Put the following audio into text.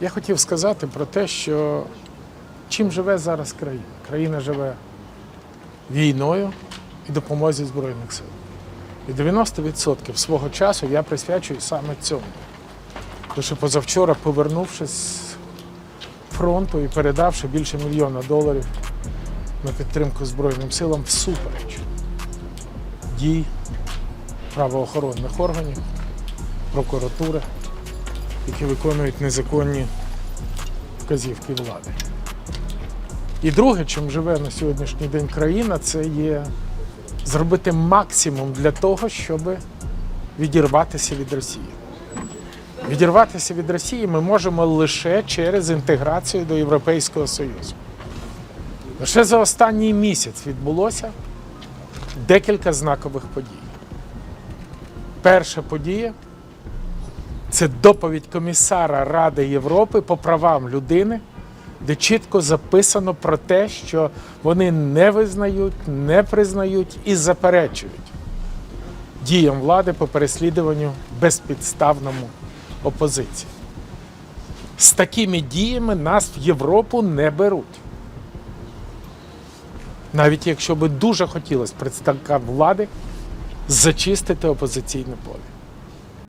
Я хотів сказати про те, що чим живе зараз країна. Країна живе війною і допомозі Збройних сил. І 90% свого часу я присвячую саме цьому. Тому що позавчора, повернувшись з фронту і передавши більше мільйона доларів на підтримку Збройним силам всупереч дій правоохоронних органів, прокуратури, які виконують незаконні вказівки влади. І друге, чим живе на сьогоднішній день країна, це є зробити максимум для того, щоб відірватися від Росії. Відірватися від Росії ми можемо лише через інтеграцію до Європейського Союзу. Лише за останній місяць відбулося декілька знакових подій. Перша подія це доповідь комісара Ради Європи по правам людини, де чітко записано про те, що вони не визнають, не признають і заперечують діям влади по переслідуванню безпідставному опозиції. З такими діями нас в Європу не беруть. Навіть якщо би дуже хотілося представникам влади зачистити опозиційне поле.